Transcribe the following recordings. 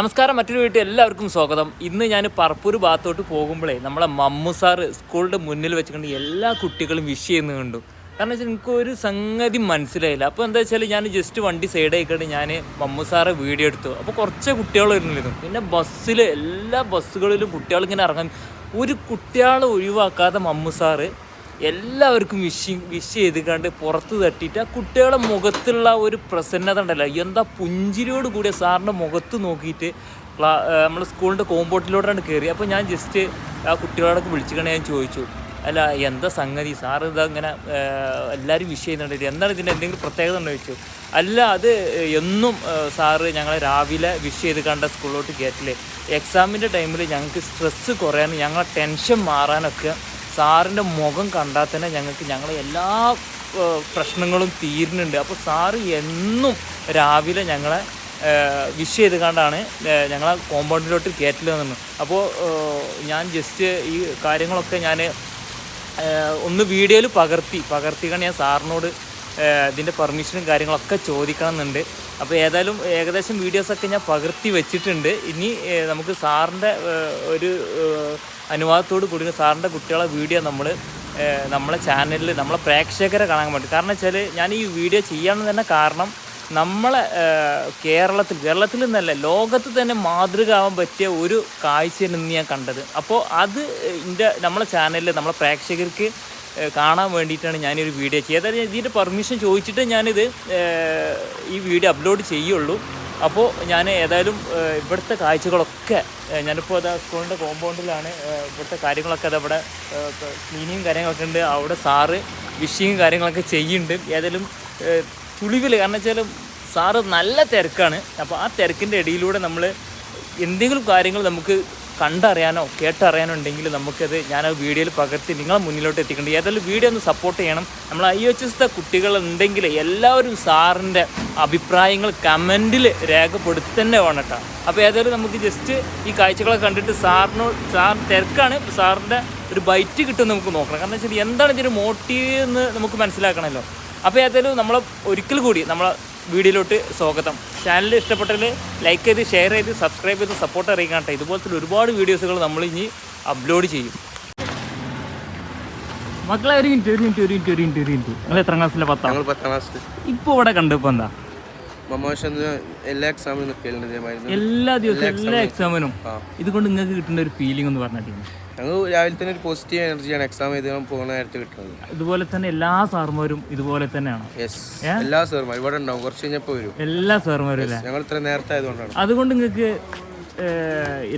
നമസ്കാരം മറ്റൊരു വീട്ടിൽ എല്ലാവർക്കും സ്വാഗതം. ഇന്ന് ഞാൻ പറപ്പൂർ ഭാഗത്തോട്ട് പോകുമ്പോഴേ നമ്മളെ മമ്മു സ്കൂളിന്റെ മുന്നിൽ വെച്ചുകൊണ്ട് എല്ലാ കുട്ടികളും വിഷ് ചെയ്യുന്നത് കണ്ടു. കാരണം വെച്ചാൽ എനിക്ക് ഒരു സംഗതി മനസ്സിലായില്ല. അപ്പോൾ എന്താ വെച്ചാൽ ഞാൻ ജസ്റ്റ് വണ്ടി സൈഡ് ആയിക്കൊണ്ട് ഞാൻ മമ്മു സാറെ വീഡിയോ എടുത്തു. അപ്പോൾ കുറച്ച് കുട്ടികൾ വരുന്നില്ലായിരുന്നു പിന്നെ ബസ്സിൽ എല്ലാ ബസ്സുകളിലും കുട്ടികൾ ഇങ്ങനെ ഇറങ്ങാൻ ഒരു കുട്ടികളെ ഒഴിവാക്കാതെ മമ്മു സാറ് എല്ലാവർക്കും വിഷ് ചെയ്ത് കണ്ട് പുറത്ത് തട്ടിയിട്ട് ആ കുട്ടികളുടെ മുഖത്തുള്ള ഒരു പ്രസന്നത ഉണ്ടല്ലോ. എന്താ പുഞ്ചിരിയോട് കൂടിയ സാറിന്റെ മുഖത്ത് നോക്കിയിട്ട് നമ്മൾ സ്കൂളിന്റെ കോമ്പൗണ്ടിലോട്ടാണ് കയറി അപ്പോൾ ഞാൻ ജസ്റ്റ് ആ കുട്ടികളോടൊക്കെ വിളിച്ചിക്കണേ ഞാൻ ചോദിച്ചു. അല്ല എന്താ സംഗതി? സാർ ഇതാ ഇങ്ങനെ എല്ലാവരും വിഷ് ചെയ്യുന്നുണ്ട്. എന്താണ് ഇതിന്റെ എന്തെങ്കിലും പ്രത്യേകത ഉണ്ടോ ചോദിച്ചു. അല്ല അത് എന്നും സാറ് ഞങ്ങളെ രാവിലെ വിഷ് ചെയ്ത് കണ്ട സ്കൂളിലോട്ട് കയറ്റില്ലേ എക്സാമിന്റെ ടൈമിൽ ഞങ്ങൾക്ക് സ്ട്രെസ്സ് കുറയാനും ഞങ്ങളെ ടെൻഷൻ മാറാനൊക്കെ സാറിന്റെ മുഖം കണ്ടാൽ തന്നെ ഞങ്ങൾക്ക് ഞങ്ങളെ എല്ലാ പ്രശ്നങ്ങളും തീരുന്നുണ്ട്. അപ്പോൾ സാറ് എന്നും രാവിലെ ഞങ്ങളെ വിഷ് ചെയ്ത് കണ്ടാണ് ഞങ്ങളെ കോമ്പൗണ്ടിലോട്ട് കയറ്റിൽ നിന്ന് അപ്പോൾ ഞാൻ ജസ്റ്റ് ഈ കാര്യങ്ങളൊക്കെ ഞാൻ ഒന്ന് വീഡിയോയിൽ പകർത്തി പകർത്തിക്കാൻ ഞാൻ സാറിനോട് ഇതിന്റെ പെർമിഷനും കാര്യങ്ങളൊക്കെ ചോദിക്കണം എന്നുണ്ട് അപ്പോൾ ഏതായാലും ഏകദേശം വീഡിയോസൊക്കെ ഞാൻ പകർത്തി വെച്ചിട്ടുണ്ട്. ഇനി നമുക്ക് സാറിന്റെ ഒരു അനുവാദത്തോട് കൂടി സാറിന്റെ കുട്ടികളെ വീഡിയോ നമ്മൾ നമ്മളെ ചാനലിൽ നമ്മളെ പ്രേക്ഷകരെ കാണാൻ വേണ്ടി. കാരണം വെച്ചാൽ ഞാൻ ഈ വീഡിയോ ചെയ്യാമെന്ന് തന്നെ കാരണം നമ്മളെ കേരളത്തിൽ കേരളത്തിൽ നിന്നല്ല ലോകത്ത് തന്നെ മാതൃക ആവാൻ പറ്റിയ ഒരു കാഴ്ചയിൽ നിന്ന് ഞാൻ കണ്ടത്. അപ്പോൾ അത് എന്റെ നമ്മളെ ചാനലിൽ നമ്മളെ പ്രേക്ഷകർക്ക് കാണാൻ വേണ്ടിയിട്ടാണ് ഞാനൊരു വീഡിയോ ചെയ്യുക അതായത് ഇതിന്റെ പെർമിഷൻ ചോദിച്ചിട്ട് ഞാനിത് ഈ വീഡിയോ അപ്ലോഡ് ചെയ്യുള്ളൂ. അപ്പോൾ ഞാൻ ഏതായാലും ഇവിടുത്തെ കാഴ്ചകളൊക്കെ ഞാനിപ്പോൾ അതാ സ്കൂളിന്റെ കോമ്പൗണ്ടിലാണ് ഇവിടുത്തെ കാര്യങ്ങളൊക്കെ അത് അവിടെ ക്ലീനിങ്ങും കാര്യങ്ങളൊക്കെ ഉണ്ട്. അവിടെ സാറ് വിഷിങ്ങും കാര്യങ്ങളൊക്കെ ചെയ്യുന്നുണ്ട്. ഏതായാലും തുളിവിൽ കാരണം വെച്ചാൽ സാറ് നല്ല തിരക്കാണ്. അപ്പോൾ ആ തിരക്കിന്റെ ഇടയിലൂടെ നമ്മൾ എന്തെങ്കിലും കാര്യങ്ങൾ നമുക്ക് കണ്ടറിയാനോ കേട്ടറിയാനോ ഉണ്ടെങ്കിൽ നമുക്കത് ഞാൻ ആ വീഡിയോയിൽ പകർത്തി നിങ്ങളെ മുന്നിലോട്ട് എത്തിക്കേണ്ടത് ഏതായാലും വീഡിയോ ഒന്ന് സപ്പോർട്ട് ചെയ്യണം. നമ്മൾ ഐ എച്ച് എസ് കുട്ടികൾ ഉണ്ടെങ്കിൽ എല്ലാവരും സാറിന്റെ അഭിപ്രായങ്ങൾ കമന്റിൽ രേഖപ്പെടുത്തി തന്നെ അപ്പോൾ ഏതായാലും നമുക്ക് ജസ്റ്റ് ഈ കാഴ്ചകളൊക്കെ കണ്ടിട്ട് സാറിനോട് സാർ തിരക്കാണ്. സാറിന്റെ ഒരു ബൈറ്റ് കിട്ടും നമുക്ക് നോക്കണം. കാരണം വെച്ചാൽ എന്താണ് ഇതിന്റെ മോട്ടീവ് എന്ന് നമുക്ക് മനസ്സിലാക്കണമല്ലോ. അപ്പോൾ ഏതായാലും നമ്മൾ ഒരിക്കൽ കൂടി നമ്മളെ വീഡിയോയിലോട്ട് സ്വാഗതം. ചാനൽ ഇഷ്ടപ്പെട്ടതിൽ ലൈക്ക് ചെയ്ത് ഷെയർ ചെയ്ത് സബ്സ്ക്രൈബ് ചെയ്ത് സപ്പോർട്ട് അറിയിക്കാൻ കേട്ടോ. ഇതുപോലത്തെ ഒരുപാട് വീഡിയോസുകൾ നമ്മൾ ഇനി അപ്ലോഡ് ചെയ്യും. മക്കളെ ഒരു മിനിറ്റ് ഒരു മിനിറ്റ് ഒരു മിനിറ്റ് ഒരു മിനിറ്റ് ഒരു മിനിറ്റ് നിങ്ങൾ എത്ര ക്ലാസ്സിലെ പത്താം. പത്താം ക്ലാസ് ഇപ്പോൾ ഇവിടെ കണ്ടപ്പോൾ എന്താ? എല്ലാ എക്സാമിനും എല്ലാ ദിവസവും എല്ലാ എക്സാമിനും. ഇതുകൊണ്ട് നിങ്ങൾക്ക് കിട്ടുന്ന ഒരു ഫീലിംഗ് എന്ന് പറഞ്ഞിട്ടില്ല ഞങ്ങൾ രാവിലെ തന്നെ ഒരു പോസിറ്റീവ് എനർജിയാണ് എക്സാം എഴുതാൻ പോകുന്ന നേരത്തെ കിട്ടുന്നത്. ഇതുപോലെ തന്നെ എല്ലാ സാർമാരും ഇതുപോലെ തന്നെയാണ്. യെസ് എല്ലാ സാർമാരും ഇവിടെ ഉണ്ടാവും. കുറച്ച് കഴിഞ്ഞപ്പോൾ വരും. എല്ലാ സാർമാരും അല്ലേ? ഞങ്ങൾ ഇത്ര നേരത്തെ ആയതുകൊണ്ടാണ്. അതുകൊണ്ട് നിങ്ങൾക്ക്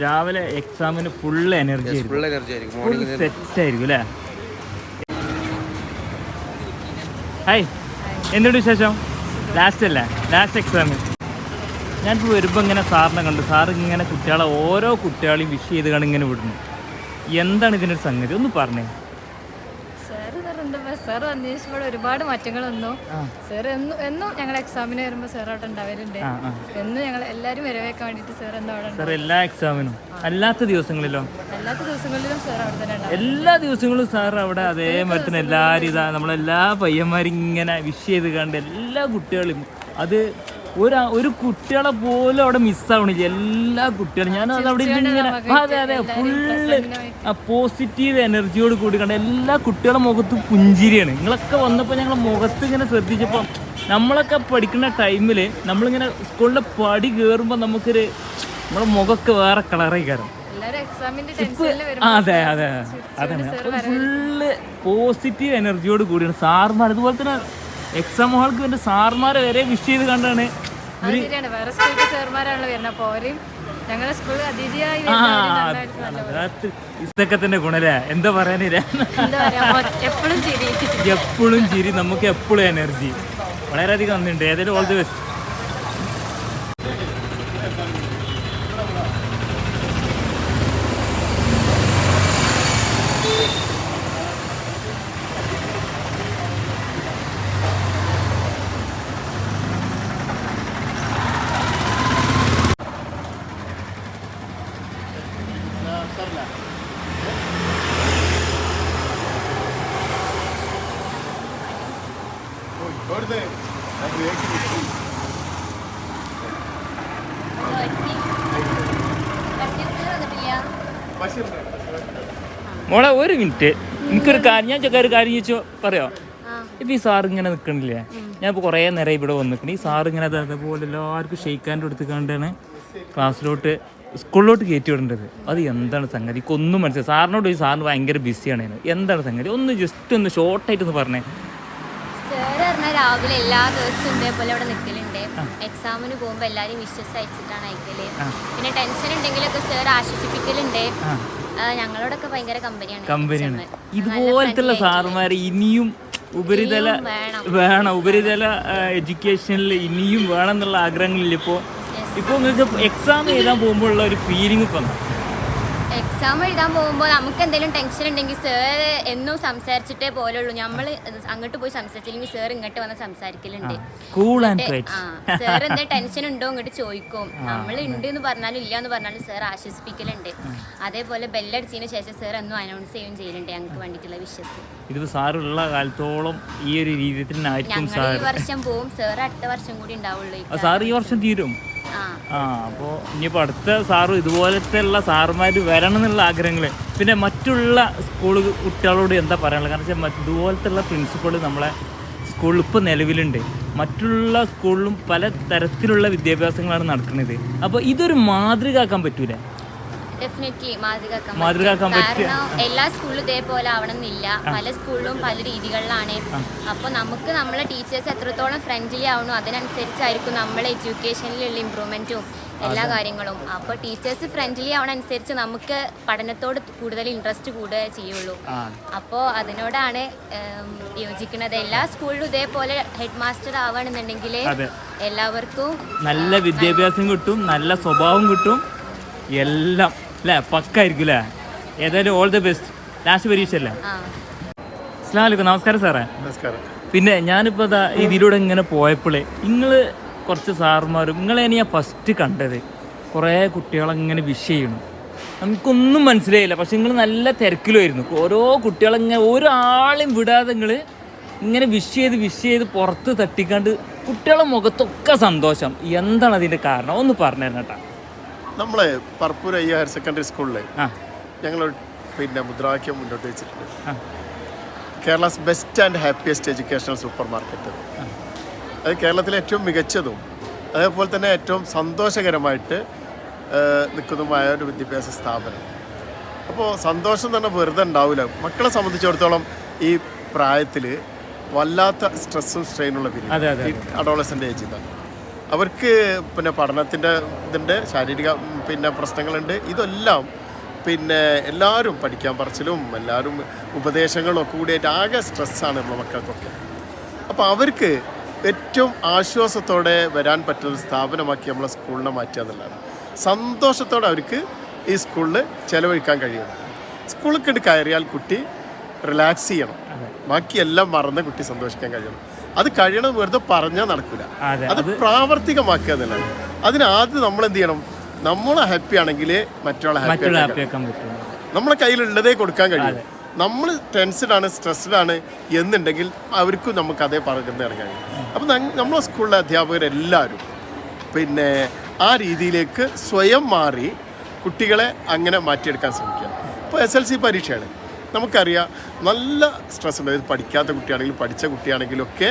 രാവിലെ എക്സാമിന് ഫുൾ എനർജി ഫുൾ എനർജി ആയിരിക്കും. മോർണിംഗ് സെറ്റ് ആയിരിക്കും അല്ലേ? ഹായ് എന്തുണ്ട് വിശേഷം? ലാസ്റ്റ് അല്ലേ? ലാസ്റ്റ് എക്സാമിന് ഞാനിപ്പോൾ വരുമ്പോൾ ഇങ്ങനെ സാറിനെ കണ്ടു. സാർ ഇങ്ങനെ കുട്ടികളെ ഓരോ കുട്ടികളെയും വിഷ് ചെയ്ത് ഇങ്ങനെ വിടുന്നു. എന്താണ് ഇതിനൊരു സംഗതി? ഒന്ന് പറഞ്ഞേ. സാർ അന്വേഷിച്ചപ്പോൾ ഒരുപാട് മാറ്റങ്ങൾ വന്നു. സാർ എന്നും എന്നും ഞങ്ങൾ എക്സാമിന് വരുമ്പോൾ സാർ അവിടെ ഉണ്ടാവലുണ്ട്. എന്നും ഞങ്ങൾ എല്ലാവരും വരവേക്കാൻ വേണ്ടിയിട്ട് സാർ എന്താ അവിടെ സാർ എല്ലാ എക്സാമിനും അല്ലാത്ത ദിവസങ്ങളിലോ? അല്ലാത്ത ദിവസങ്ങളിലും സാർ അവിടെ തന്നെ എല്ലാ ദിവസങ്ങളും സാർ അവിടെ അതേമാതിരി തന്നെ എല്ലാവരും ഇതാ നമ്മളെല്ലാ പയ്യന്മാരും ഇങ്ങനെ വിഷ് ചെയ്ത് കണ്ട് എല്ലാ കുട്ടികളും അത് ഒരു ഒരു കുട്ടികളെ പോലും അവിടെ മിസ്സാവണില്ല എല്ലാ കുട്ടികളും. ഞാൻ അവിടെ ഇങ്ങനെ അതെ അതെ ഫുള്ള് പോസിറ്റീവ് എനർജിയോട് കൂടി കണ്ട എല്ലാ കുട്ടികളുടെ മുഖത്തും പുഞ്ചിരിയാണ്. നിങ്ങളൊക്കെ വന്നപ്പോൾ ഞങ്ങൾ മുഖത്ത് ഇങ്ങനെ ശ്രദ്ധിച്ചപ്പോൾ നമ്മളൊക്കെ പഠിക്കുന്ന ടൈമിൽ നമ്മളിങ്ങനെ സ്കൂളിന്റെ പടി കയറുമ്പോൾ നമുക്കൊരു നമ്മുടെ മുഖമൊക്കെ വേറെ കളറായി കയറും അതെ അതെ അതെ. ഫുള്ള് പോസിറ്റീവ് എനർജിയോട് കൂടിയാണ്. സാർമാർ അതുപോലെ തന്നെ എക്സാം ഹാൾക്ക് വേണ്ടി സാർമാരെ വരെ വിഷ് ചെയ്ത് കണ്ടാണ്. അത് ശരിയാണ്. വേറെ സ്കൂളിൽ സാർമാരാണല്ലോ വരുന്നത് അപ്പോൾ അവരെയും ഞങ്ങളുടെ സ്കൂളിൽ അതിഥിയായി ആ വരുന്നവര് നന്നായിട്ട് അത് ഇതൊക്കെ തന്നെ ഗുണല്ലേ? എന്താ പറയാനില്ല എന്താ പറയാ എപ്പോഴും ചിരി. എപ്പോഴും ചിരി നമുക്ക് എപ്പോഴും എനർജി വളരെയധികം നന്ദിയുണ്ട്. ഏതായാലും ഓൾ ദി ബെസ്റ്റ് മോളെ ഒരു മിനിറ്റ്. എനിക്കൊരു കാര്യം ഞാൻ ചെറിയ കാര്യം ചോദിച്ചോ പറയോ? ഇപ്പൊ ഈ സാർ ഇങ്ങനെ നിക്കണില്ലേ? ഞാൻ ഇപ്പൊ കുറേ നേരം ഇവിടെ വന്നിക്കണേ ഈ സാർ ഇങ്ങനെ അതേപോലെ എല്ലാവർക്കും ഷെയ്ക്കാന്റെ എടുത്തുകൊണ്ടാണ് ക്ലാസ്സിലോട്ട് സ്കൂളിലോട്ട് കയറ്റി വിടേണ്ടത്. അത് എന്താണ് സംഗതി? ഒന്നും മനസ്സിലായി. സാറിനോട് ഈ സാറിന് ഭയങ്കര ബിസിയാണ് എന്താണ് സംഗതി? ഒന്ന് ജസ്റ്റ് ഒന്ന് ഷോർട്ടായിട്ടൊന്ന് പറഞ്ഞേ. പറഞ്ഞാൽ രാവിലെ എല്ലാ ദിവസവും ഇതേപോലെ അവിടെ നിൽക്കലുണ്ട് എക്സാമിന് പോകുമ്പോൾ എല്ലാവരും വിശ്വസ് അയച്ചിട്ടാണ് അയക്കൽ. പിന്നെ ടെൻഷൻ ഉണ്ടെങ്കിലൊക്കെ സർ ആശ്വസിപ്പിക്കലുണ്ട്. ഞങ്ങളോടൊക്കെ ഭയങ്കര കമ്പനിയാണ് കമ്പനിയാണ് ഇതുപോലത്തുള്ള സാറുമാരെ ഇനിയും ഉപരിതല വേണം. ഉപരിതല എഡ്യൂക്കേഷനിൽ ഇനിയും വേണം എന്നുള്ള ആഗ്രഹങ്ങളില്ല ഇപ്പോൾ ഇപ്പോൾ നിങ്ങൾക്ക് എക്സാം എഴുതാൻ പോകുമ്പോഴുള്ള ഒരു ഫീലിംഗ് ഇപ്പം? എക്സാം എഴുതാൻ പോകുമ്പോൾ നമുക്ക് എന്തെങ്കിലും ടെൻഷൻ ഉണ്ടെങ്കിൽ സാർ എന്നും സംസാരിച്ചിട്ടേ പോലുള്ളൂ. നമ്മൾ അങ്ങോട്ട് പോയി സംസാരിച്ചില്ലെങ്കിൽ സാർ ഇങ്ങോട്ട് വന്ന് സംസാരിക്കലുണ്ട്. സാർ എന്താ ടെൻഷൻ ഉണ്ടോ ഇങ്ങോട്ട് ചോദിക്കും. നമ്മൾ ഉണ്ട് എന്ന് പറഞ്ഞാലും ഇല്ല എന്ന് പറഞ്ഞാലും സാർ ആശ്വസിപ്പിക്കലുണ്ട്. അതേപോലെ ബെല്ലടിച്ചതിന് ശേഷം സാർ എന്നും അനൗൺസ് ചെയ്യുകയും ചെയ്യലുണ്ട്. ഞങ്ങൾക്ക് വേണ്ടിയിട്ടുള്ള വിശ്വസം സാറുള്ള കാലത്തോളം ഈ ഒരു രീതിയിൽ ഞങ്ങൾ ഈ വർഷം പോവും. സാർ അടുത്ത വർഷം കൂടി ഉണ്ടാവുള്ളൂ സാർ ഈ വർഷം തീരും. ആ. അപ്പോ അപ്പോൾ ഇനിയിപ്പോൾ അടുത്ത സാറും ഇതുപോലത്തെ ഉള്ള സാറുമാർ വരണം എന്നുള്ള ആഗ്രഹങ്ങൾ പിന്നെ മറ്റുള്ള സ്കൂൾ കുട്ടികളോട് എന്താ പറയാനുള്ളത്? കാരണം വെച്ചാൽ ഇതുപോലത്തെ ഉള്ള പ്രിൻസിപ്പൾ നമ്മളെ സ്കൂളിൽ ഇപ്പോൾ നിലവിലുണ്ട്. മറ്റുള്ള സ്കൂളിലും പല തരത്തിലുള്ള വിദ്യാഭ്യാസങ്ങളാണ് നടക്കുന്നത്. അപ്പോൾ ഇതൊരു മാതൃകയാക്കാൻ പറ്റൂലേ. ഡെഫിനറ്റ്ലി കാരണം എല്ലാ സ്കൂളിലും ഇതേപോലെ ആവണമെന്നില്ല. പല സ്കൂളിലും പല രീതികളിലാണ്. അപ്പോൾ നമുക്ക് നമ്മളെ ടീച്ചേഴ്സ് എത്രത്തോളം ഫ്രണ്ട്ലി ആവണോ അതിനനുസരിച്ചായിരിക്കും നമ്മളെ എഡ്യൂക്കേഷനിലുള്ള ഇമ്പ്രൂവ്മെന്റും എല്ലാ കാര്യങ്ങളും. അപ്പോൾ ടീച്ചേഴ്സ് ഫ്രണ്ട്ലി ആവണനുസരിച്ച് നമുക്ക് പഠനത്തോട് കൂടുതൽ ഇൻട്രസ്റ്റ് കൂടുക ചെയ്യുള്ളൂ. അപ്പോ അപ്പോൾ അതിനോടാണ് യോജിക്കുന്നത്. എല്ലാ സ്കൂളിലും ഇതേപോലെ ഹെഡ് മാസ്റ്റർ ആവണമെന്നുണ്ടെങ്കിൽ. എല്ലാവർക്കും നല്ല വിദ്യാഭ്യാസം കിട്ടും നല്ല സ്വഭാവം കിട്ടും. എല്ലാം. അല്ലേ പക്കായിരിക്കും അല്ലേ ഏതായാലും ഓൾ ദി ബെസ്റ്റ് ലാസ്റ്റ് പരീക്ഷ അല്ലേ അസ്ലാം നമസ്കാരം സാറേ. നമസ്കാരം. പിന്നെ ഞാനിപ്പോൾ അതാ ഇതിലൂടെ ഇങ്ങനെ പോയപ്പോഴേ നിങ്ങൾ കുറച്ച് സാറുമാരും നിങ്ങളെ ഞാൻ ഫസ്റ്റ് കണ്ടത്. കുറേ കുട്ടികളങ്ങനെ വിഷ് ചെയ്യണം നമുക്കൊന്നും മനസ്സിലായില്ല പക്ഷെ നിങ്ങൾ നല്ല തിരക്കിലുമായിരുന്നു ഓരോ കുട്ടികളിങ്ങനെ ഒരാളെയും വിടാതെ നിങ്ങൾ ഇങ്ങനെ വിഷ് ചെയ്ത് വിഷ് ചെയ്ത് പുറത്ത് തട്ടിക്കാണ്ട് കുട്ടികളുടെ മുഖത്തൊക്കെ സന്തോഷം. എന്താണ് അതിന്റെ കാരണം? ഒന്ന് പറഞ്ഞു തരണം കേട്ടോ നമ്മളെ പർപ്പൂർ അയ്യ ഹയർ സെക്കൻഡറി സ്കൂളിൽ ഞങ്ങൾ പിന്നെ മുദ്രാവാക്യം മുന്നോട്ട് വെച്ചിട്ടുണ്ട്. Kerala's best and happiest educational supermarket. അത് കേരളത്തിലെ ഏറ്റവും മികച്ചതും അതേപോലെ തന്നെ ഏറ്റവും സന്തോഷകരമായിട്ട് നിൽക്കുന്നതുമായ ഒരു വിദ്യാഭ്യാസ സ്ഥാപനം. അപ്പോൾ സന്തോഷം തന്നെ വെറുതെ ഉണ്ടാവില്ല മക്കളെ സംബന്ധിച്ചിടത്തോളം ഈ പ്രായത്തിൽ വല്ലാത്ത സ്ട്രെസ്സും സ്ട്രെയിനുള്ള പിന്നെ ഏജിൽ അഡോളസന്റ് ഏജ് ഇതാണ് അവർക്ക് പിന്നെ പഠനത്തിന്റെ ഇതിന്റെ ശാരീരിക പിന്നെ പ്രശ്നങ്ങളുണ്ട്. ഇതെല്ലാം പിന്നെ എല്ലാവരും പഠിക്കാൻ പറച്ചിലും എല്ലാവരും ഉപദേശങ്ങളും ഒക്കെ കൂടിയായിട്ട് ആകെ സ്ട്രെസ്സാണ് നമ്മുടെ മക്കൾക്കൊക്കെ. അപ്പോൾ അവർക്ക് ഏറ്റവും ആശ്വാസത്തോടെ വരാൻ പറ്റുന്ന സ്ഥാപനമാക്കി നമ്മളെ സ്കൂളിനെ മാറ്റുക എന്നുള്ളതാണ്. സന്തോഷത്തോടെ അവർക്ക് ഈ സ്കൂളിൽ ചിലവഴിക്കാൻ കഴിയണം സ്കൂളിൽ കണ്ട് കയറിയാൽ കുട്ടി റിലാക്സ് ചെയ്യണം. ബാക്കിയെല്ലാം മറന്ന് കുട്ടി സന്തോഷിക്കാൻ കഴിയണം. അത് കഴിയണം വെറുതെ പറഞ്ഞാൽ നടക്കില്ല അത് പ്രാവർത്തികമാക്കുക എന്നുള്ളതാണ്. അതിന് ആദ്യം നമ്മൾ എന്ത് ചെയ്യണം? നമ്മൾ ഹാപ്പി ആണെങ്കിൽ മറ്റൊരാളെ ഹാപ്പി നമ്മളെ കയ്യിലുള്ളതേ കൊടുക്കാൻ കഴിയും. നമ്മൾ ടെൻസ്ഡ് ആണ് സ്ട്രെസ്ഡ് ആണ് എന്നുണ്ടെങ്കിൽ അവർക്കും നമുക്ക് അതേ പറഞ്ഞു ഇറങ്ങാൻ കഴിയും. അപ്പം നമ്മളെ സ്കൂളിലെ അധ്യാപകരെല്ലാവരും പിന്നെ ആ രീതിയിലേക്ക് സ്വയം മാറി കുട്ടികളെ അങ്ങനെ മാറ്റിയെടുക്കാൻ ശ്രമിക്കുക ഇപ്പോൾ എസ് എൽ സി പരീക്ഷയാണ്. നമുക്കറിയാം നല്ല സ്ട്രെസ് ഉണ്ട്. ഇത് പഠിക്കാത്ത കുട്ടിയാണെങ്കിലും പഠിച്ച കുട്ടിയാണെങ്കിലും ഒക്കെ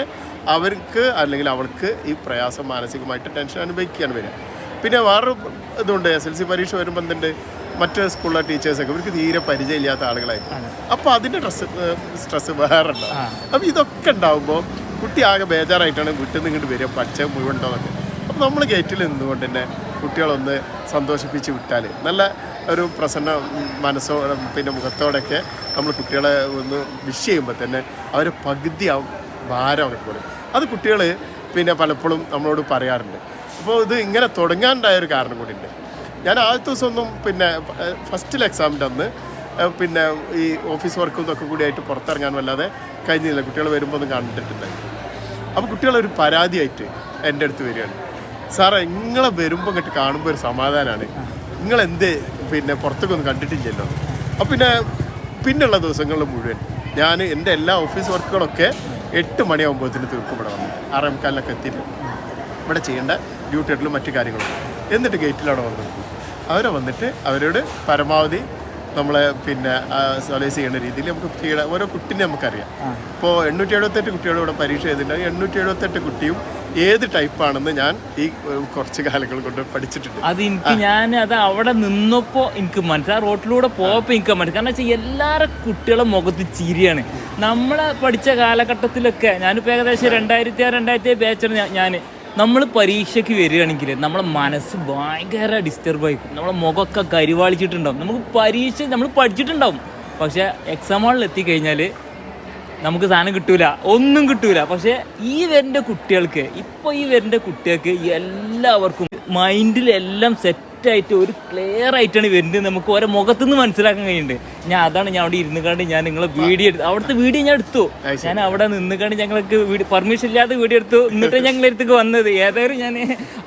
അവർക്ക് അല്ലെങ്കിൽ അവൾക്ക് ഈ പ്രയാസം മാനസികമായിട്ട് ടെൻഷൻ അനുഭവിക്കുകയാണ് വരിക. പിന്നെ വേറൊരു ഇതുണ്ട്. എസ് എൽ സി പരീക്ഷ വരുമ്പോൾ എന്തുണ്ട്? മറ്റ് സ്കൂളിലെ ടീച്ചേഴ്സൊക്കെ ഇവർക്ക് തീരെ പരിചയമില്ലാത്ത ആളുകളായിരിക്കും. അപ്പോൾ അതിന്റെ സ്ട്രെസ് സ്ട്രെസ് വേറെ ഉണ്ടാവും അപ്പോൾ ഇതൊക്കെ ഉണ്ടാകുമ്പോൾ കുട്ടി ആകെ ബേജാറായിട്ടാണ് വീട്ടിൽ നിന്ന് ഇങ്ങോട്ട് വരിക പഠിച്ച മുഴുവൻ ഉണ്ടാവുന്നത് അപ്പോൾ നമ്മൾ ഗേറ്റിൽ നിന്നുകൊണ്ട് തന്നെ കുട്ടികളൊന്ന് സന്തോഷിപ്പിച്ച് വിട്ടാൽ നല്ല ഒരു പ്രസന്ന മനസ്സോ പിന്നെ മുഖത്തോടെയൊക്കെ നമ്മൾ കുട്ടികളെ ഒന്ന് വിഷ് ചെയ്യുമ്പോൾ തന്നെ അവർ പകുതിയാവും ഭാരം അങ്ങോട്ട് അത് കുട്ടികൾ പിന്നെ പലപ്പോഴും നമ്മളോട് പറയാറുണ്ട്. അപ്പോൾ ഇത് ഇങ്ങനെ തുടങ്ങാനുണ്ടായ ഒരു കാരണം കൂടി ഉണ്ട് ഞാൻ ആദ്യത്തെ ദിവസമൊന്നും പിന്നെ ഫസ്റ്റിൽ എക്സാമിന്റെ അന്ന് പിന്നെ ഈ ഓഫീസ് വർക്കും ഇതൊക്കെ കൂടി ആയിട്ട് പുറത്തിറങ്ങാൻ വല്ലാതെ കഴിഞ്ഞില്ല. കുട്ടികൾ വരുമ്പോൾ ഒന്നും കണ്ടിട്ടില്ല അപ്പോൾ കുട്ടികളൊരു പരാതിയായിട്ട് എന്റെ അടുത്ത് വരികയാണ്. സാറേ നിങ്ങളെ വരുമ്പോൾ ഇങ്ങോട്ട് കാണുമ്പോൾ ഒരു സമാധാനമാണ് നിങ്ങളെന്ത് പിന്നെ പുറത്തേക്കൊന്നും കണ്ടിട്ടില്ലല്ലോ. അപ്പം പിന്നെ പിന്നെയുള്ള ദിവസങ്ങളിൽ മുഴുവൻ ഞാൻ എന്റെ എല്ലാ ഓഫീസ് വർക്കുകളൊക്കെ എട്ട് മണിയാകുമ്പോഴത്തേന് തീർക്കും ഇവിടെ വന്നു. ആറേ മുക്കാലിനൊക്കെ എത്തിയിട്ട്. ഇവിടെ ചെയ്യേണ്ട ഡ്യൂട്ടികളും മറ്റു കാര്യങ്ങളും. എന്നിട്ട് ഗേറ്റിലവിടെ വന്നു. അവരെ വന്നിട്ട് അവരോട് പരമാവധി നമ്മളെ പിന്നെ സൊലൈസ് ചെയ്യുന്ന രീതിയിൽ നമുക്ക് ചെയ്യണം ഓരോ കുട്ടിനെ നമുക്കറിയാം. ഇപ്പോൾ എണ്ണൂറ്റി എഴുപത്തെട്ട് കുട്ടികളും ഇവിടെ പരീക്ഷ ചെയ്തിട്ടുണ്ടെങ്കിൽ എണ്ണൂറ്റി എഴുപത്തെട്ട് കുട്ടിയും ഏത് ടൈപ്പാണെന്ന് ഞാൻ ഈ കുറച്ച് കാലങ്ങൾ കൊണ്ട് പഠിച്ചിട്ടുണ്ട്. അത് എനിക്ക് ഞാൻ അത് അവിടെ നിന്നപ്പോ എനിക്ക് മനസ്സിലായി. റോഡിലൂടെ റോട്ടിലൂടെ പോയപ്പോ എനിക്ക് മനസ്സിലായി. കാരണം വെച്ചാൽ എല്ലാവരുടെ കുട്ടികളെ മുഖത്ത് ചിരിയാണ്. നമ്മളെ പഠിച്ച കാലഘട്ടത്തിലൊക്കെ ഞാനിപ്പോൾ ഏകദേശം രണ്ടായിരത്തി ആറ് രണ്ടായിരത്തി ബാച്ചാണ് ഞാൻ നമ്മൾ പരീക്ഷയ്ക്ക് വരികയാണെങ്കിൽ നമ്മളെ മനസ്സ് ഭയങ്കര ഡിസ്റ്റർബ് ആയി നമ്മളെ മുഖമൊക്കെ കരിവാളിച്ചിട്ടുണ്ടാവും. നമുക്ക് പരീക്ഷ നമ്മൾ പഠിച്ചിട്ടുണ്ടാവും. പക്ഷേ എക്സാം ഹാളിൽ എത്തിക്കഴിഞ്ഞാൽ നമുക്ക് സാധനം കിട്ടൂല. ഒന്നും കിട്ടൂല. പക്ഷെ ഈ വരുന്ന കുട്ടികൾക്ക് ഇപ്പൊ ഈ വരുന്ന കുട്ടികൾക്ക് എല്ലാവർക്കും മൈൻഡിൽ എല്ലാം സെറ്റായിട്ട് ഒരു ക്ലിയർ ആയിട്ടാണ് വരുന്നത്. നമുക്ക് ഓരോ മുഖത്തുനിന്ന് മനസ്സിലാക്കാൻ കഴിയുന്നുണ്ട്. ഞാൻ അതാണ് ഞാൻ അവിടെ ഇരുന്ന് കണ്ട് ഞാൻ നിങ്ങളെ വീഡിയോ എടുത്തു അവിടുത്തെ വീഡിയോ ഞാൻ എടുത്തു. ഞാൻ അവിടെ നിന്ന് കണ്ട് ഞങ്ങൾക്ക് പെർമിഷൻ ഇല്ലാതെ വീഡിയോ എടുത്തു. എന്നിട്ട് ഞങ്ങളുടെ അടുത്തേക്ക് വന്നത്. ഏതായാലും ഞാൻ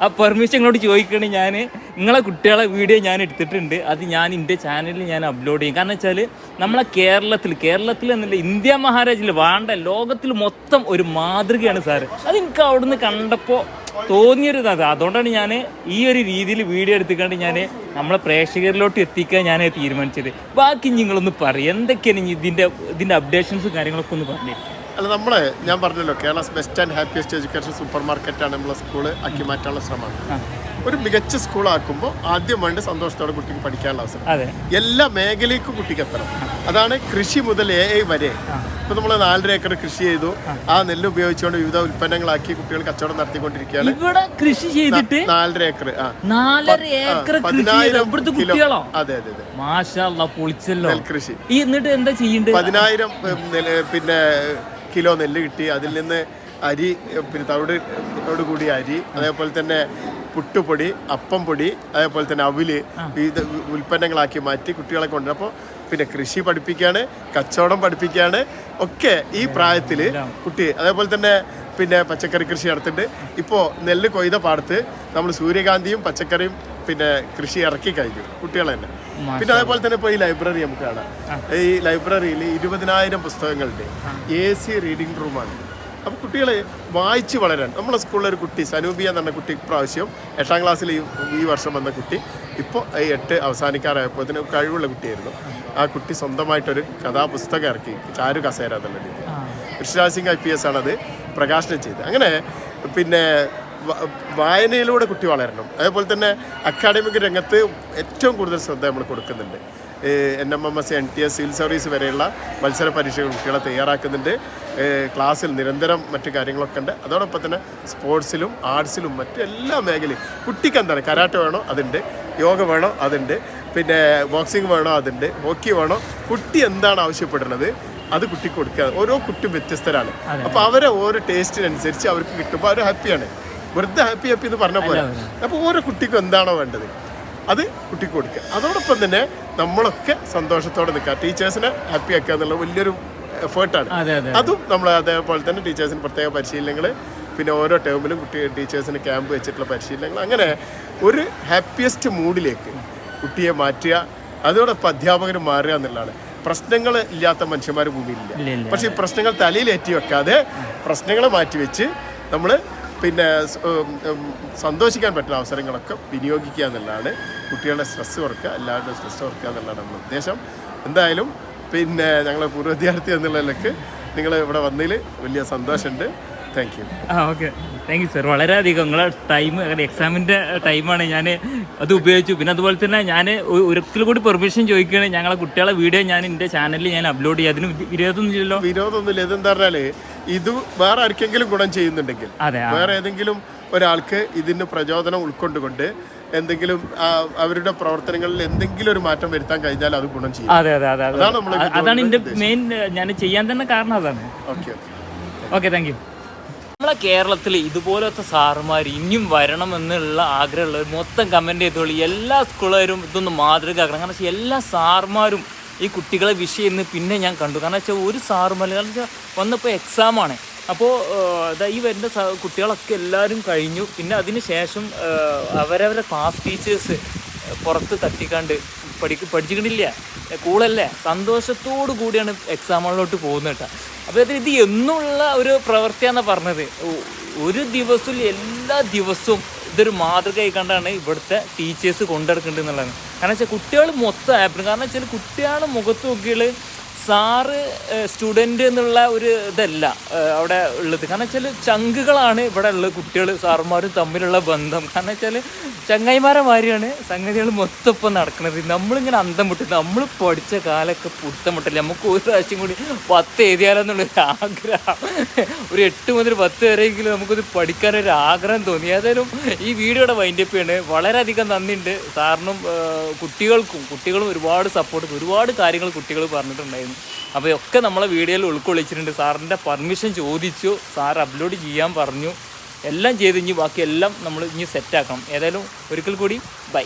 ആ പെർമിഷൻ ഇങ്ങോട്ട് ചോദിക്കണേ. ഞാൻ നിങ്ങളെ കുട്ടികളെ വീഡിയോ ഞാൻ എടുത്തിട്ടുണ്ട്. അത് ഞാൻ എന്റെ ചാനലിൽ ഞാൻ അപ്ലോഡ് ചെയ്യും. കാരണം വെച്ചാൽ നമ്മളെ കേരളത്തിൽ കേരളത്തിൽ എന്നല്ല ഇന്ത്യ മഹാരാജിൽ വേണ്ട ലോകത്തിൽ മൊത്തം ഒരു മാതൃകയാണ് സാറ് അത് എനിക്ക് അവിടുന്ന് കണ്ടപ്പോൾ തോന്നിയൊരു ഇതാണ് അതുകൊണ്ടാണ് ഞാൻ ഈ ഒരു രീതിയിൽ വീഡിയോ എടുത്തിക്കൊണ്ട് ഞാൻ നമ്മളെ പ്രേക്ഷകരിലോട്ട് എത്തിക്കാൻ ഞാൻ തീരുമാനിച്ചത്. ബാക്കി നിങ്ങളൊന്ന് പറയും. എന്തൊക്കെയാണ് ഇതിന്റെ ഇതിന്റെ അപ്ഡേഷൻസും കാര്യങ്ങളൊക്കെ ഒന്ന് പറഞ്ഞു. അല്ല നമ്മളെ ഞാൻ പറഞ്ഞല്ലോ Kerala best and happiest education super മാർക്കറ്റാണ് നമ്മളെ സ്കൂൾ ആക്കി മാറ്റാനുള്ള ശ്രമമാണ് ഒരു മികച്ച സ്കൂളാക്കുമ്പോൾ ആദ്യം വേണ്ട സന്തോഷത്തോടെ കുട്ടിക്ക് പഠിക്കാനുള്ള അവസരം. എല്ലാ മേഖലയ്ക്കും കുട്ടിക്ക് എത്തണം. അതാണ് കൃഷി മുതൽ എ ഐ വരെ. ഇപ്പൊ നമ്മൾ നാലര ഏക്കർ കൃഷി ചെയ്തു. ആ. നെല്ല് ഉപയോഗിച്ചുകൊണ്ട് വിവിധ ഉൽപ്പന്നങ്ങളാക്കി കുട്ടികൾ കച്ചവടം നടത്തിക്കൊണ്ടിരിക്കുകയാണ്. ഇവിടെ കൃഷി ചെയ്തിട്ട് നാലര ഏക്കർ കിലോ. കുട്ടികളോ? അതെ അതെ അതെ. നെൽകൃഷി. എന്നിട്ട് എന്താ ചെയ്യേണ്ടത് പതിനായിരം പിന്നെ കിലോ നെല്ല് കിട്ടി. അതിൽ നിന്ന് അരി പിന്നെ തവിട് കൂടി അരി. അതേപോലെ തന്നെ പുട്ടുപൊടി അപ്പം പൊടി അതേപോലെ തന്നെ അവിൽ വിവിധ ഉൽപ്പന്നങ്ങളാക്കി മാറ്റി കുട്ടികളെ കൊണ്ടുവരും അപ്പോൾ പിന്നെ കൃഷി പഠിപ്പിക്കുകയാണ് കച്ചവടം പഠിപ്പിക്കുകയാണ് ഒക്കെ ഈ പ്രായത്തിൽ കുട്ടി അതേപോലെ തന്നെ പിന്നെ പച്ചക്കറി കൃഷി നടത്തുന്നുണ്ട് ഇപ്പോൾ നെല്ല് കൊയ്ത പാടത്ത് നമ്മൾ സൂര്യകാന്തിയും പച്ചക്കറിയും പിന്നെ കൃഷി ഇറക്കി കഴിഞ്ഞു കുട്ടികൾ തന്നെ. പിന്നെ അതേപോലെ തന്നെ ഇപ്പോൾ ഈ ലൈബ്രറി നമുക്ക് കാണാം. ഈ ലൈബ്രറിയിൽ ഇരുപതിനായിരം പുസ്തകങ്ങളുണ്ട്. എ സി റീഡിംഗ് റൂമാണ്. അപ്പോൾ കുട്ടികളെ വായിച്ച് വളരാൻ. നമ്മളെ സ്കൂളിലെ ഒരു കുട്ടി സനൂബിയ എന്ന് പറഞ്ഞ കുട്ടി പ്രാവശ്യം എട്ടാം ക്ലാസ്സിൽ ഈ ഈ വർഷം വന്ന കുട്ടി ഇപ്പോൾ ഈ എട്ട് അവസാനിക്കാറായപ്പോൾ ഇതിന് കഴിവുള്ള കുട്ടിയായിരുന്നു. ആ കുട്ടി സ്വന്തമായിട്ടൊരു കഥാപുസ്തകം ഇറക്കി ചാരു കസേര എന്നുള്ള രീതി Rishiraj Singh I P S ആണത് പ്രകാശനം ചെയ്തത്. അങ്ങനെ പിന്നെ വായനയിലൂടെ കുട്ടി വളരണം. അതേപോലെ തന്നെ അക്കാഡമിക് രംഗത്ത് ഏറ്റവും കൂടുതൽ ശ്രദ്ധ നമ്മൾ കൊടുക്കുന്നുണ്ട്. N M M S N T S civil service വരെയുള്ള മത്സര പരീക്ഷകൾ കുട്ടികളെ തയ്യാറാക്കുന്നുണ്ട്. ക്ലാസ്സിൽ നിരന്തരം മറ്റു കാര്യങ്ങളൊക്കെ ഉണ്ട്. അതോടൊപ്പം തന്നെ സ്പോർട്സിലും ആർട്സിലും മറ്റു എല്ലാ മേഖലയും കുട്ടിക്ക് എന്താണ്? കരാട്ട വേണോ? അതുണ്ട്. യോഗ വേണോ? അതുണ്ട്. പിന്നെ ബോക്സിംഗ് വേണോ? അതുണ്ട്. ഹോക്കി വേണോ? കുട്ടി എന്താണ് ആവശ്യപ്പെടുന്നത്? അത് കുട്ടി കൊടുക്കുക. ഓരോ കുട്ടിയും വ്യത്യസ്തരാണ്. അപ്പോൾ അവരെ ഓരോ ടേസ്റ്റിനനുസരിച്ച് അവർക്ക് കിട്ടുമ്പോൾ അവർ ഹാപ്പിയാണ് വെറുതെ ഹാപ്പി ഹാപ്പി എന്ന് പറഞ്ഞ പോലെ അപ്പോൾ ഓരോ കുട്ടിക്കും എന്താണോ വേണ്ടത്? അത് കുട്ടിക്ക് കൊടുക്കുക. അതോടൊപ്പം തന്നെ നമ്മളൊക്കെ സന്തോഷത്തോടെ നിൽക്കുക. ടീച്ചേഴ്സിനെ ഹാപ്പി ആക്കുക എന്നുള്ള വലിയൊരു എഫേർട്ടാണ് അതെ നമ്മൾ അതേപോലെ തന്നെ ടീച്ചേഴ്സിന് പ്രത്യേക പരിശീലനങ്ങൾ പിന്നെ ഓരോ ടേമിലും കുട്ടി ടീച്ചേഴ്സിന് ക്യാമ്പ് വെച്ചിട്ടുള്ള പരിശീലനങ്ങൾ. അങ്ങനെ ഒരു ഹാപ്പിയസ്റ്റ് മൂഡിലേക്ക് കുട്ടിയെ മാറ്റുക അതോടൊപ്പം അധ്യാപകർ മാറുക എന്നുള്ളതാണ്. പ്രശ്നങ്ങൾ ഇല്ലാത്ത മനുഷ്യന്മാർ ഭൂമിയിലില്ല. പക്ഷേ ഈ പ്രശ്നങ്ങൾ തലയിലേറ്റി വെക്കാതെ പ്രശ്നങ്ങളെ മാറ്റി വെച്ച് നമ്മൾ പിന്നെ സന്തോഷിക്കാൻ പറ്റുന്ന അവസരങ്ങളൊക്കെ വിനിയോഗിക്കുക എന്നുള്ളതാണ്. കുട്ടികളുടെ സ്ട്രെസ് കുറക്കുക എല്ലാവരുടെയും സ്ട്രെസ് കുറക്കുക എന്നുള്ളതാണ് നമ്മുടെ ഉദ്ദേശം. എന്തായാലും പിന്നെ ഞങ്ങളെ പൂർവ വിദ്യാർത്ഥി എന്നുള്ള നിലയ്ക്ക് നിങ്ങൾ ഇവിടെ വന്നതിൽ വലിയ സന്തോഷമുണ്ട്. താങ്ക് യു ആ ഓക്കെ താങ്ക് യു സർ വളരെയധികം നിങ്ങളെ ടൈം അങ്ങനെ എക്സാമിന്റെ ടൈമാണ് ഞാൻ അത് ഉപയോഗിച്ചു. പിന്നെ അതുപോലെ തന്നെ ഞാൻ ഒരിക്കൽ കൂടി പെർമിഷൻ ചോദിക്കുകയാണ്. ഞങ്ങളെ കുട്ടികളെ വീഡിയോ ഞാൻ എന്റെ ചാനലിൽ ഞാൻ അപ്ലോഡ് ചെയ്യും. അതിന് വിരോധമൊന്നുമില്ലല്ലോ? വിരോധമൊന്നുമില്ല. ഇതെന്താ പറഞ്ഞാൽ ഇത് വേറെ ആർക്കെങ്കിലും ഗുണം ചെയ്യുന്നുണ്ടെങ്കിൽ. വേറെ ഏതെങ്കിലും ഒരാൾക്ക് ഇതിന് പ്രചോദനം ഉൾക്കൊണ്ടുകൊണ്ട് എന്തെങ്കിലും അവരുടെ പ്രവർത്തനങ്ങളിൽ എന്തെങ്കിലും ഒരു മാറ്റം വരുത്താൻ കഴിഞ്ഞാൽ അത് ഗുണം ചെയ്യും. അതെ അതെ അതെ അതെ. അതാണ് നമ്മളെ അതാണ് മെയിൻ ഞാൻ ചെയ്യാൻ തന്നെ കാരണം അതാണ്. Okay okay. Okay thank you നമ്മളെ കേരളത്തിൽ ഇതുപോലത്തെ സാറുമാർ ഇനിയും വരണമെന്നുള്ള ആഗ്രഹമുള്ളവർ മൊത്തം കമന്റ് ചെയ്തോളി. എല്ലാ സ്കൂളുകാരും ഇതൊന്ന് മാതൃകയാക്കണം കാരണം എല്ലാ സാറുമാരും ഈ കുട്ടികളെ വിഷയം ഇന്ന് പിന്നെ ഞാൻ കണ്ടു. കാരണം വെച്ചാൽ ഒരു സാറുമല്ല കാരണം വെച്ചാൽ വന്നപ്പോൾ എക്സാമാണ് അപ്പോൾ ഈ വരുന്ന കുട്ടികളൊക്കെ എല്ലാവരും കഴിഞ്ഞു. പിന്നെ അതിന് ശേഷം അവരവരെ ക്ലാസ് ടീച്ചേഴ്സ് പുറത്ത് തട്ടിക്കാണ്ട് പഠിക്ക് പഠിച്ചിട്ടില്ല കൂളല്ലേ സന്തോഷത്തോടു കൂടിയാണ് എക്സാമുകളിലോട്ട് പോകുന്നത് കേട്ടോ. അപ്പോൾ ഇത് എന്നുള്ള ഒരു പ്രവൃത്തിയാണെന്നാണ് പറഞ്ഞത്. ഒരു ദിവസവും എല്ലാ ദിവസവും ഇതൊരു മാതൃകയായി കണ്ടാണ് ഇവിടുത്തെ ടീച്ചേഴ്സ് കൊണ്ടെടുക്കേണ്ടത് എന്നുള്ളതാണ് കാരണം വെച്ചാൽ കുട്ടികൾ മൊത്തം ആപ്പിൾ. കാരണം വെച്ചാൽ കുട്ടികളുടെ മുഖത്ത് നോക്കിയാൽ സാറ് സ്റ്റുഡന്റ് എന്നുള്ള ഒരു ഇതല്ല അവിടെ ഉള്ളത്. കാരണം വെച്ചാൽ ചങ്കുകളാണ് ഇവിടെ ഉള്ള കുട്ടികൾ സാറുമാരും തമ്മിലുള്ള ബന്ധം. കാരണം വെച്ചാൽ ചങ്ങായിമാരെ മാതിരിയാണ് സംഗതികൾ മൊത്തം ഇപ്പം നടക്കുന്നത് നമ്മളിങ്ങനെ അന്തം വിട്ടു നമ്മൾ പഠിച്ച കാലമൊക്കെ പുടുത്തം വിട്ടില്ല? നമുക്ക് ഒരു പ്രാവശ്യം കൂടി പത്ത് എഴുതിയാലെന്നുള്ളൊരു ആഗ്രഹം. ഒരു എട്ട് മുതൽ പത്ത് വരെയെങ്കിലും നമുക്കത് പഠിക്കാനൊരു ആഗ്രഹം തോന്നി. ഏതായാലും ഈ വീഡിയോയുടെ വൈൻഡപ്പ് ആണ് വളരെയധികം നന്ദിയുണ്ട് സാറിനും കുട്ടികൾക്കും. കുട്ടികളും ഒരുപാട് സപ്പോർട്ട് ഒരുപാട് കാര്യങ്ങൾ കുട്ടികൾ പറഞ്ഞിട്ടുണ്ടായിരുന്നു. അപ്പോൾ ഒക്കെ നമ്മളെ വീഡിയോയിൽ ഉൾക്കൊള്ളിച്ചിട്ടുണ്ട്. സാറിന്റെ പെർമിഷൻ ചോദിച്ചു. സാർ അപ്ലോഡ് ചെയ്യാൻ പറഞ്ഞു. എല്ലാം ചെയ്ത്. ഇനി ബാക്കി എല്ലാം നമ്മൾ ഇനി സെറ്റാക്കണം ഏതായാലും ഒരിക്കൽ കൂടി. ബൈ